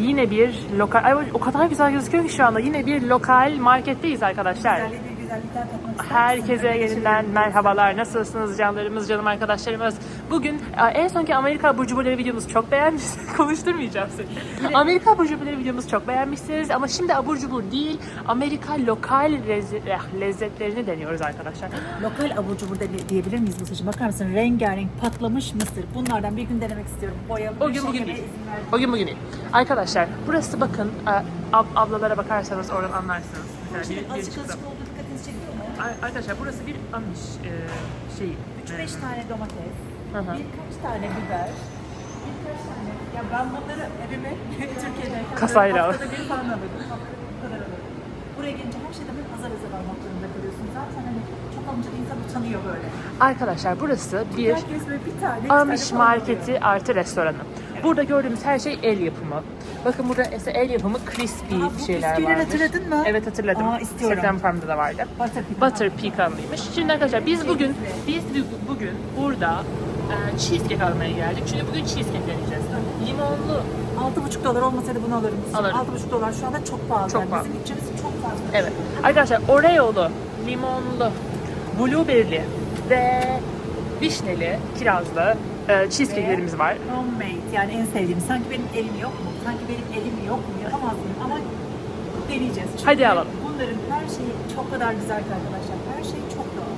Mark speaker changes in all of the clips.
Speaker 1: Yine bir lokal... Ay, o kadar güzel gözüküyor ki şu anda. Yine bir lokal marketteyiz arkadaşlar.
Speaker 2: Güzelliği ister?
Speaker 1: Herkese yeniden merhabalar. Nasılsınız canlarımız, canım arkadaşlarımız? Bugün e, en sonki Amerika abur cuburları videomuzu çok beğenmişsiniz. Konuşturmayacağım seni. Amerika abur cuburları videomuzu çok beğenmişsiniz ama şimdi abur cubur değil, Amerika lokal eh, lezzetlerini deniyoruz arkadaşlar.
Speaker 2: Lokal abur cubur da diyebilir miyiz bu seçim? Bakar mısın? Rengarenk patlamış mısır. Bunlardan bir gün denemek istiyorum. Boyalı.
Speaker 1: O gün bugün değil. O gün bugün değil. Arkadaşlar burası bakın e, ab- ablalara bakarsanız oradan anlarsınız. Mesela bir- bir
Speaker 2: Azıcık
Speaker 1: çıktı.
Speaker 2: azıcık olduğu
Speaker 1: Arkadaşlar burası bir Amish e, şeyi.
Speaker 2: 3-5 tane domates,
Speaker 1: hı.
Speaker 2: birkaç tane biber, birkaç tane... Ya ben bunları evime Türkiye'deyken
Speaker 1: Kasayla
Speaker 2: böyle
Speaker 1: al.
Speaker 2: haftada bir falan alırdım. Haftada bu kadar alırdım. Buraya gelince her şeyden bir hazır hazır almak zorunda kalıyorsun. Zaten hani çok alınca insan utanıyor böyle.
Speaker 1: Arkadaşlar burası bir
Speaker 2: Herkes böyle bir tane, iki tane
Speaker 1: Amish
Speaker 2: falan alıyor.
Speaker 1: marketi artı restoranı. Burada gördüğümüz her şey el yapımı. Bakın burada mesela el yapımı crispy
Speaker 2: Aa, bu
Speaker 1: şeyler
Speaker 2: bisküvileri
Speaker 1: varmış.
Speaker 2: hatırladın mı?
Speaker 1: Evet hatırladım.
Speaker 2: Aa, istiyorum.
Speaker 1: Instagram Farm'da da vardı.
Speaker 2: Butter pecan.
Speaker 1: Butter pecanlıymış. Şimdi arkadaşlar biz bugün biz bu- bugün burada e, cheesecake almaya geldik. Çünkü bugün cheesecake deneyeceğiz. Limonlu.
Speaker 2: 6,5 dolar olmasaydı bunu alırım.
Speaker 1: Alırım.
Speaker 2: 6,5 dolar şu anda çok pahalı.
Speaker 1: Çok
Speaker 2: yani.
Speaker 1: pahalı.
Speaker 2: Bizim bütçemiz çok fazla.
Speaker 1: Evet. Arkadaşlar Oreo'lu, limonlu, blueberry'li ve vişneli, kirazlı e, cheesecake'lerimiz var.
Speaker 2: Homemade yani en sevdiğim. Sanki benim elim yok mu? Sanki benim elim yok mu? Yapamaz mıyım? Ama deneyeceğiz. Çünkü
Speaker 1: Hadi alalım.
Speaker 2: Bunların her şeyi çok kadar güzel ki arkadaşlar. Her şey çok doğal.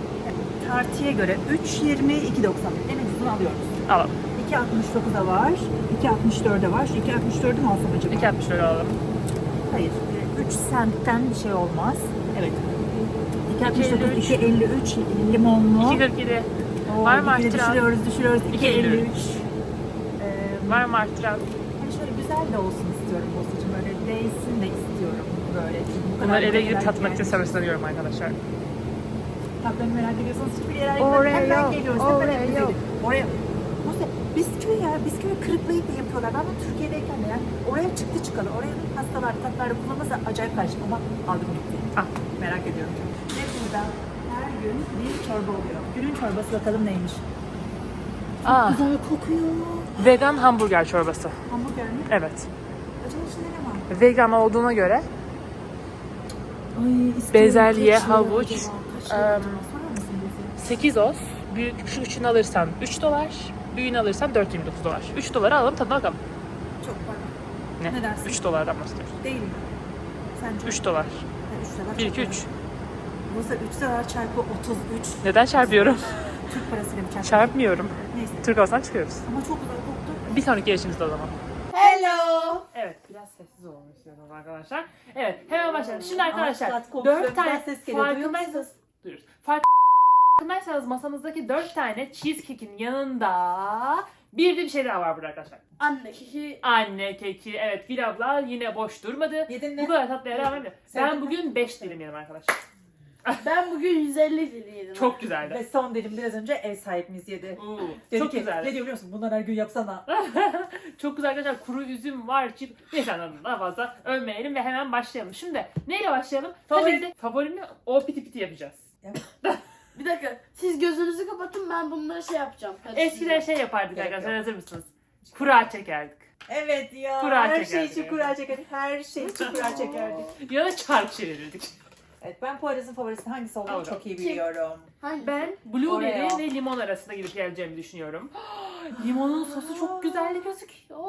Speaker 2: Tartıya göre 3.20, 2.90. En ucuzunu alıyoruz.
Speaker 1: Alalım.
Speaker 2: 2.69'a var, 2.64'e var. Şu 2.64'ü mü alsam acaba?
Speaker 1: 2.60 lira alalım.
Speaker 2: Hayır. 3 sentten bir şey olmaz. Evet. 2.69,
Speaker 1: 2.53.
Speaker 2: 2.53 limonlu.
Speaker 1: 2.47.
Speaker 2: Oo,
Speaker 1: Var mı
Speaker 2: gitgide
Speaker 1: arttıran?
Speaker 2: Düşürüyoruz, düşürüyoruz.
Speaker 1: 2.53.
Speaker 2: 2.53. Ee,
Speaker 1: Var mı arttıran?
Speaker 2: Hani şöyle güzel de olsun istiyorum Bozacığım. Böyle değsin de istiyorum böyle. Çünkü bu kadar
Speaker 1: Bunları eve gidip tatmak için sabırsızlanıyorum arkadaşlar.
Speaker 2: Tatlarını merak ediyorsanız hiçbir yere
Speaker 1: Oreo,
Speaker 2: ayrılmayın. Hemen geliyoruz. Hemen evimize gidiyoruz. Oraya. Buse, bisküvi ya. Bisküvi kırıklayıp da yapıyorlar. Ben de Türkiye'deyken de yani oraya çıktı çıkalı. Oraya hastalar, tatlarda kullanılırsa acayip karşı ama aldım gitti.
Speaker 1: Ah.
Speaker 2: Merak ediyorum. Her gün bir çorba oluyor. Günün çorbası bakalım neymiş.
Speaker 1: Aa,
Speaker 2: Güzel kokuyor.
Speaker 1: vegan hamburger çorbası.
Speaker 2: Hamburger mi?
Speaker 1: Evet.
Speaker 2: Acaba içinde ne var?
Speaker 1: Vegan olduğuna göre
Speaker 2: Ay, istiyorum.
Speaker 1: Bezelye,
Speaker 2: Kaç lira
Speaker 1: havuç,
Speaker 2: acaba? Kaç lira
Speaker 1: em,
Speaker 2: acaba? Sorar mısın bize?
Speaker 1: 8 oz. Büyük şu üçünü alırsan 3 dolar. Büyüğünü alırsan 4.29 dolar. 3 dolara alalım tadına bakalım.
Speaker 2: Çok para.
Speaker 1: Ne?
Speaker 2: Dersin?
Speaker 1: 3 dolardan bahsediyoruz.
Speaker 2: Değil mi? Sence?
Speaker 1: 3 dolar.
Speaker 2: 3 dolar.
Speaker 1: 1
Speaker 2: çok
Speaker 1: 2
Speaker 2: para.
Speaker 1: 3.
Speaker 2: Bursa 3 dolar çarpı 33
Speaker 1: Neden çarpıyorum?
Speaker 2: Türk parasıyla bir çarpı.
Speaker 1: Çarpmıyorum.
Speaker 2: Neyse.
Speaker 1: Türk olsan çıkıyoruz.
Speaker 2: Ama çok güzel koktu.
Speaker 1: Bir sonraki yarışımızda o zaman.
Speaker 3: Hello.
Speaker 1: Evet, biraz sessiz istiyoruz arkadaşlar. Evet, hemen başlayalım. Şimdi arkadaşlar,
Speaker 2: komşudan
Speaker 1: 4
Speaker 2: güzel
Speaker 1: tane
Speaker 2: ses geliyor.
Speaker 1: Farkındaysanız, duyuyoruz. Farkındaysanız masamızdaki 4 tane cheesecake'in yanında bir de bir şey daha var burada arkadaşlar.
Speaker 3: Anne keki.
Speaker 1: Anne keki, evet Gül abla yine boş durmadı.
Speaker 2: Yedin
Speaker 1: Bu
Speaker 2: mi?
Speaker 1: kadar tatlıya rağmen de. Ben bugün 5 dilim yedim arkadaşlar.
Speaker 3: Ben bugün 150 lira yedim.
Speaker 1: Çok
Speaker 2: Ve
Speaker 1: güzeldi.
Speaker 2: son dilim biraz önce ev sahibimiz yedi.
Speaker 1: Oo,
Speaker 2: Dedi
Speaker 1: çok
Speaker 2: ki,
Speaker 1: güzeldi.
Speaker 2: Ne diyor biliyor musun? Bunlar her gün yapsana.
Speaker 1: çok güzel arkadaşlar. Kuru üzüm var. Çip. Neyse anladım. Daha fazla övmeyelim ve hemen başlayalım. Şimdi neyle başlayalım?
Speaker 2: Favori.
Speaker 1: Tabii ki de favorimi o piti piti yapacağız.
Speaker 3: Bir dakika. Siz gözünüzü kapatın ben bunları şey yapacağım.
Speaker 1: Eskiden şey yapardık
Speaker 2: Gerek
Speaker 1: arkadaşlar.
Speaker 2: yok.
Speaker 1: Hazır mısınız? Kura çekerdik.
Speaker 2: Evet ya.
Speaker 1: Kura
Speaker 2: her şey
Speaker 1: çekerdik.
Speaker 2: için kura çekerdik. Her şey için kura çekerdik.
Speaker 1: Ya da çark çevirirdik.
Speaker 2: Evet ben Poyraz'ın favorisi hangisi olduğunu
Speaker 1: Al
Speaker 2: çok iyi
Speaker 3: Kim?
Speaker 2: biliyorum.
Speaker 3: Hangi?
Speaker 1: Ben blueberry
Speaker 2: Oreo.
Speaker 1: ve limon arasında gidip geleceğimi düşünüyorum. Limonun sosu çok güzel gözüküyor.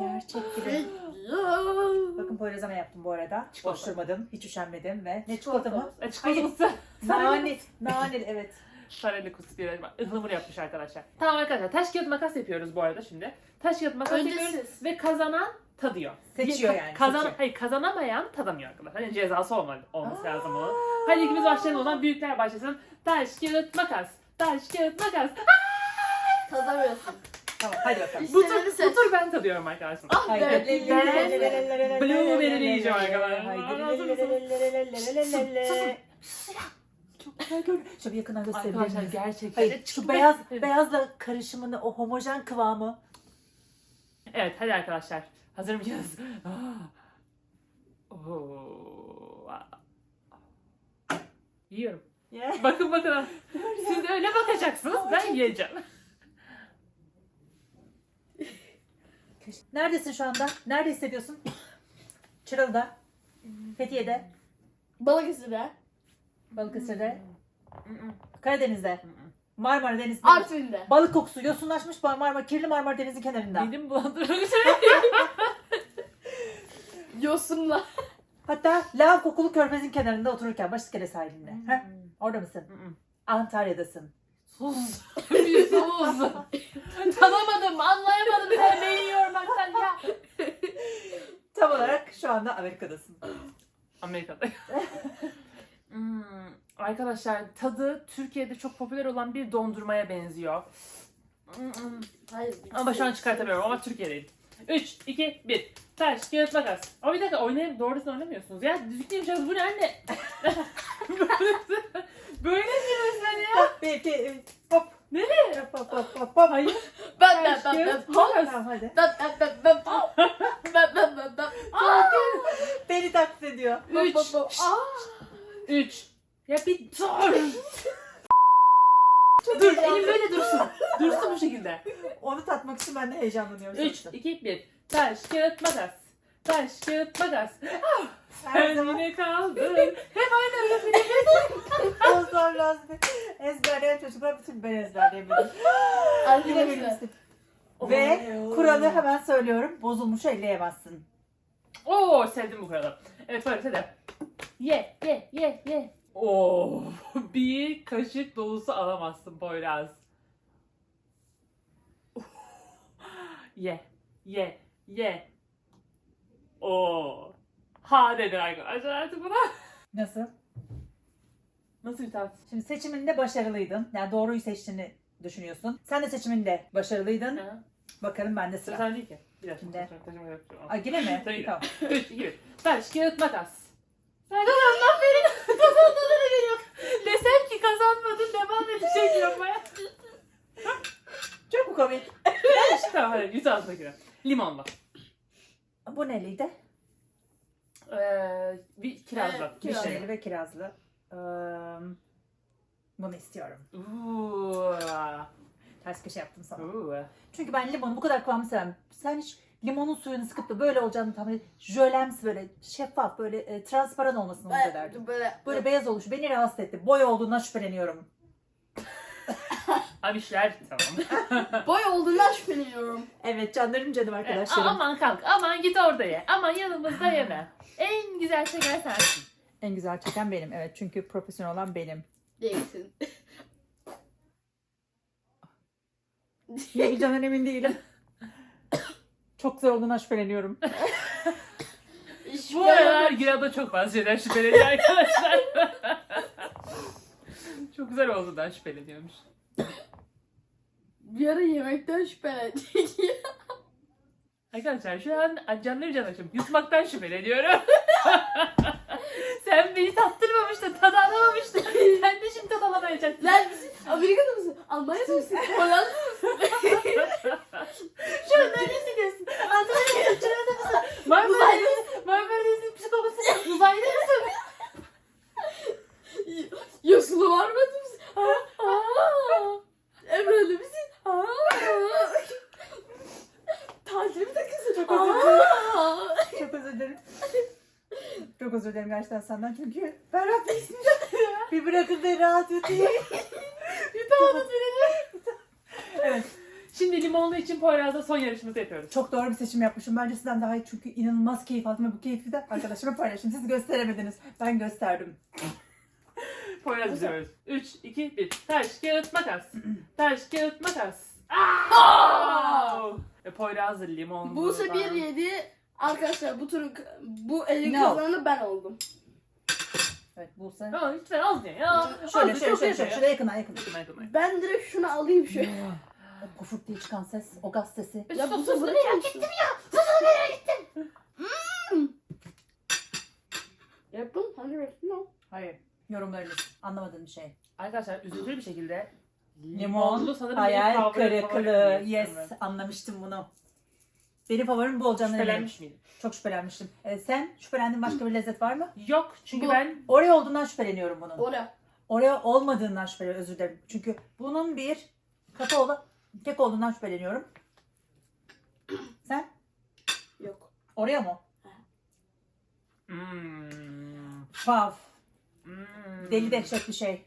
Speaker 2: Gerçek gibi.
Speaker 3: Hello.
Speaker 2: Bakın Poyraz'a ne yaptım bu arada.
Speaker 1: Çikolata.
Speaker 2: Boş durmadım. Hiç üşenmedim ve ne çikolata mı?
Speaker 1: E, Çikolatamızı
Speaker 2: Nane. Nane evet.
Speaker 1: Saraylı kutusu bir ıhlamur yapmış arkadaşlar. Tamam arkadaşlar taş kağıt makas yapıyoruz bu arada şimdi. Taş kağıt makas
Speaker 3: Önce
Speaker 1: yapıyoruz
Speaker 3: siz.
Speaker 1: ve kazanan tadıyor.
Speaker 2: Seçiyor yani,
Speaker 1: Kazan,
Speaker 2: seçiyor.
Speaker 1: hayır kazanamayan tadamıyor arkadaşlar. Hani cezası olmalı, olması lazım onun. Hadi ikimiz başlayalım o zaman büyükler başlasın. Taş kağıt makas. Taş kağıt makas.
Speaker 3: Tadamıyorsun.
Speaker 2: Tamam hadi bakalım.
Speaker 1: Bu tur,
Speaker 3: seç.
Speaker 1: bu tur ben tadıyorum arkadaşlar.
Speaker 3: Ah
Speaker 2: Haydi.
Speaker 3: be.
Speaker 1: Ben blueberry yiyeceğim arkadaşlar.
Speaker 2: Çok güzel görünüyor. Şöyle yakından gösterebilir
Speaker 1: Arkadaşlar
Speaker 2: miyiz?
Speaker 1: gerçekten.
Speaker 2: Hayır, şu beyaz beyazla karışımını, o homojen kıvamı.
Speaker 1: Evet hadi arkadaşlar. Hazır mıyız? Oo. Yiyorum.
Speaker 2: Yeah.
Speaker 1: Bakın bakın. Siz öyle bakacaksınız. Ben yiyeceğim.
Speaker 2: Neredesin şu anda? Nerede hissediyorsun? Çıralı'da, Fethiye'de,
Speaker 3: Balıkesir'de.
Speaker 2: Balıkesir'de, Karadeniz'de, Marmara Denizi'nde.
Speaker 3: Artvin'de.
Speaker 2: Balık kokusu yosunlaşmış Marmara, kirli Marmara Denizi kenarında.
Speaker 1: Benim bulandırmış.
Speaker 3: Yosunla.
Speaker 2: Hatta lav kokulu körfezin kenarında otururken Başıskele sahilinde. Heh, orada mısın? Antalya'dasın.
Speaker 1: Sus. Bir sus. Tanımadım, anlayamadım. Sen beni yormaktan ya.
Speaker 2: Tam olarak şu anda Amerika'dasın.
Speaker 1: Amerika'da. Hmm, Arkadaşlar tadı Türkiye'de çok popüler olan bir dondurmaya benziyor.
Speaker 3: Hayır.
Speaker 1: Ama şu an çıkartamıyorum ama Türkiye'deyim. 3, 2, 1. Taş, kağıt, makas. Ama bir dakika oynayıp doğrusunu oynamıyorsunuz. Ya düzgün yapacağız. Bu ne anne? Böyle mi sen ya?
Speaker 2: Hop, bir, iki, üç, hop.
Speaker 1: Nereye?
Speaker 2: Hop, hop, hop, hop, hop.
Speaker 1: Hayır.
Speaker 3: Ben ben ben ben.
Speaker 2: Tamam hadi.
Speaker 3: Ben ben ben ben. Ben ben ben ben.
Speaker 2: Beni taklit ediyor.
Speaker 1: Üç.
Speaker 3: Bak, bak, bak. Aa.
Speaker 1: 3. Ya bir dur. Dur elim böyle dursun. Dursun bu şekilde.
Speaker 2: Onu tatmak için ben de heyecanlanıyorum.
Speaker 1: 3, 2, 1. Taş, kağıt, makas. Taş, kağıt, makas.
Speaker 2: Her
Speaker 1: Sen
Speaker 2: zaman
Speaker 1: yine kaldın. Hep aynı referi.
Speaker 2: Dostlar lazım. Ezberleyen çocuklar bütün ben ezberleyemedim. Yine benim
Speaker 3: Arkadaşlar.
Speaker 2: istedim. Ve kuralı hemen söylüyorum. Bozulmuş elleyemezsin.
Speaker 1: Oo sevdim bu kuralı. Evet böyle hadi. Ye ye ye ye. Oo bir kaşık dolusu alamazsın Poyraz. Ye ye ye. Oo. Ha dedi arkadaşlar artık buna.
Speaker 2: Nasıl?
Speaker 1: Nasıl bir tat?
Speaker 2: Şimdi seçiminde başarılıydın. Yani doğruyu seçtiğini düşünüyorsun. Sen de seçiminde başarılıydın.
Speaker 1: Ha?
Speaker 2: Bakalım bende
Speaker 1: Sıra
Speaker 2: sıra.
Speaker 1: sende değil ki. Bir dakika.
Speaker 2: Şimdi. Ay yine mi?
Speaker 1: Tabii.
Speaker 2: Tamam.
Speaker 1: 3, 2, 1. Taş, kağıt, makas. Sen kazandın benim. Kazandığına geliyor. Desem ki kazanmadın devam edecek yapmaya.
Speaker 2: Çok mu komik?
Speaker 1: tamam hadi yüz altındakine. Limonlu.
Speaker 2: Bu neliydi?
Speaker 1: Ee, bir kirazlı.
Speaker 3: Evet, kiraz.
Speaker 1: Vişneli.
Speaker 2: Vişneli ve kirazlı. Ee, bunu istiyorum.
Speaker 1: Uuu.
Speaker 2: Ters köşe yaptım sana.
Speaker 1: Uuu.
Speaker 2: Çünkü ben limonu bu kadar kıvamı sevmem. Sen hiç limonun suyunu sıkıp da böyle olacağını tahmin et. Jölemsi böyle şeffaf böyle e, transparan olmasını umut ederdim.
Speaker 3: Böyle
Speaker 2: Böyle beyaz oluşu beni rahatsız etti. Boy olduğundan şüpheleniyorum.
Speaker 1: Abişler tamam.
Speaker 3: boy olduğundan şüpheleniyorum.
Speaker 2: Evet canlarım canım arkadaşlarım.
Speaker 1: aman kalk aman git orada ye. Aman yanımızda yeme. En güzel şeker sensin.
Speaker 2: En güzel çeken benim evet çünkü profesyonel olan benim.
Speaker 3: Değilsin.
Speaker 2: Ne yiyeceğimden emin değilim. Çok güzel olduğundan şüpheleniyorum.
Speaker 1: Bu aralar Gülada çok fazla şeyden şüpheleniyor arkadaşlar. çok güzel olduğundan şüpheleniyormuş.
Speaker 3: Bir ara yemekten şüphelendik.
Speaker 1: Arkadaşlar şu an canları canışım. Yutmaktan şüpheleniyorum. Sen beni tattırmamıştın, tadı alamamıştın. Sen de şimdi tad alamayacaksın.
Speaker 3: Lan biz Amerika'da mısın? Almanya'da mısın? Hollanda mısın?
Speaker 1: Şu an neredesin diyorsun? Antalya'da mısın? Çırağda mısın? Marmara'da mısın? Marmara'da psikopatsın. Uzayda mısın?
Speaker 3: Yosulu var mı mısın? Aa, aa. Emre'li misin? Aa. Tacir mi takıyorsun?
Speaker 2: Çok özür dilerim.
Speaker 3: Aa.
Speaker 2: Çok özür dilerim. Gerçekten senden çünkü ben rahat değilim. Bir bırakın beni rahat yutayım.
Speaker 1: Yutamadın beni.
Speaker 2: Evet.
Speaker 1: Şimdi limonlu için Poyraz'da son yarışımızı yapıyoruz.
Speaker 2: Çok doğru bir seçim yapmışım. Bence sizden daha iyi çünkü inanılmaz keyif aldım ve bu keyfi de arkadaşlarıma paylaştım. Siz gösteremediniz. Ben gösterdim.
Speaker 1: Poyraz izliyoruz. 3, 2, 1. Taş, kağıt, makas. Taş, kağıt, makas. Aa! E, Poyraz limonlu.
Speaker 3: Buse
Speaker 1: ben-
Speaker 3: 1 7 Arkadaşlar bu turun bu elin
Speaker 2: No.
Speaker 3: kazananı ben oldum.
Speaker 2: Evet Buse.
Speaker 1: Ya lütfen az ne ya.
Speaker 2: Şöyle şöyle şöyle şöyle.
Speaker 1: ya.
Speaker 2: Şuraya yakına yakına.
Speaker 1: Yakın, yakın, yakın.
Speaker 3: Ben direkt şunu alayım şu.
Speaker 2: O pufuk diye çıkan ses, o gaz sesi.
Speaker 3: ya
Speaker 1: Sus,
Speaker 3: bu
Speaker 1: sus,
Speaker 3: sus
Speaker 1: sus.
Speaker 3: nereye gittim ya? Yapın. Hadi bekle.
Speaker 2: Hayır. Yorumlarınız. Anlamadığım bir şey.
Speaker 1: Arkadaşlar üzüntülü bir şekilde
Speaker 2: Limon,
Speaker 1: sanırım benim
Speaker 2: hayal
Speaker 1: favori-
Speaker 2: kırıklığı. Yes, anlamıştım bunu. Benim favorim bu olacağını eminim.
Speaker 1: Şüphelenmiş miydin?
Speaker 2: Çok şüphelenmiştim. Ee, sen şüphelendiğin başka bir lezzet var mı?
Speaker 1: Yok çünkü
Speaker 3: Bu-
Speaker 1: ben
Speaker 2: Oreo olduğundan şüpheleniyorum bunun.
Speaker 3: Oraya.
Speaker 2: Oreo olmadığından şüpheleniyorum. Özür dilerim. Çünkü bunun bir kakaolu kek olduğundan şüpheleniyorum. Sen? Oraya mı?
Speaker 1: Hmm.
Speaker 2: Wow.
Speaker 1: Hmm.
Speaker 2: Deli dehşet bir şey.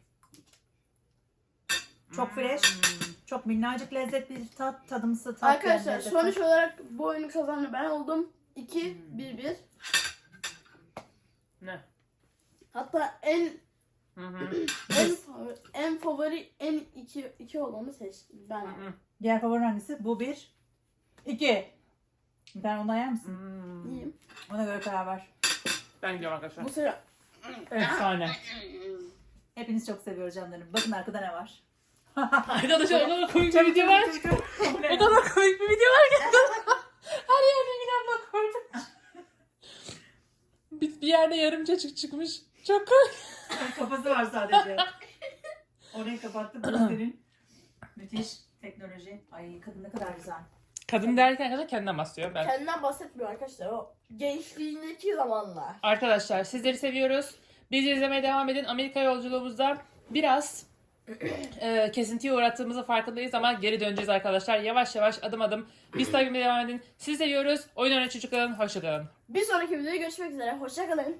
Speaker 2: Çok fresh.
Speaker 1: Hmm.
Speaker 2: Çok minnacık lezzetli bir tat. Tadımsı tat.
Speaker 3: Arkadaşlar
Speaker 2: lezzeti.
Speaker 3: sonuç olarak bu oyunu kazanan ben oldum. 2 1 1.
Speaker 1: Ne?
Speaker 3: Hatta en
Speaker 1: Hı hı.
Speaker 3: en favori, en favori en iki iki olanı seçtim ben.
Speaker 1: Hı hı.
Speaker 2: Diğer favorin hangisi? Bu bir. İki. Bir tane onu yer misin?
Speaker 1: Hmm.
Speaker 3: İyiyim.
Speaker 2: Ona göre karar ver.
Speaker 1: Ben gidiyorum arkadaşlar.
Speaker 3: Bu sıra
Speaker 1: Efsane.
Speaker 2: Hepiniz çok seviyoruz canlarım. Bakın arkada ne var?
Speaker 1: Arkadaşlar o kadar komik bir video var. O kadar komik bir video var ki. Her yerde bak koydum. Bir, bir yerde yarım cacık çıkmış. Çok komik.
Speaker 2: Kafası var sadece. Orayı kapattı. Bu senin müthiş teknoloji. Ay kadın ne kadar güzel.
Speaker 1: Kadın derken arkadaşlar kendinden bahsediyor. Ben.
Speaker 3: kendinden bahsetmiyor arkadaşlar. O gençliğindeki zamanlar.
Speaker 1: Arkadaşlar sizleri seviyoruz. Bizi izlemeye devam edin. Amerika yolculuğumuzda biraz e, kesintiye uğrattığımızın farkındayız ama geri döneceğiz arkadaşlar. Yavaş yavaş adım adım. Biz takibine devam edin. Sizi seviyoruz. Oyun oynayan çocukların hoşçakalın.
Speaker 3: Bir sonraki videoda görüşmek üzere. Hoşçakalın.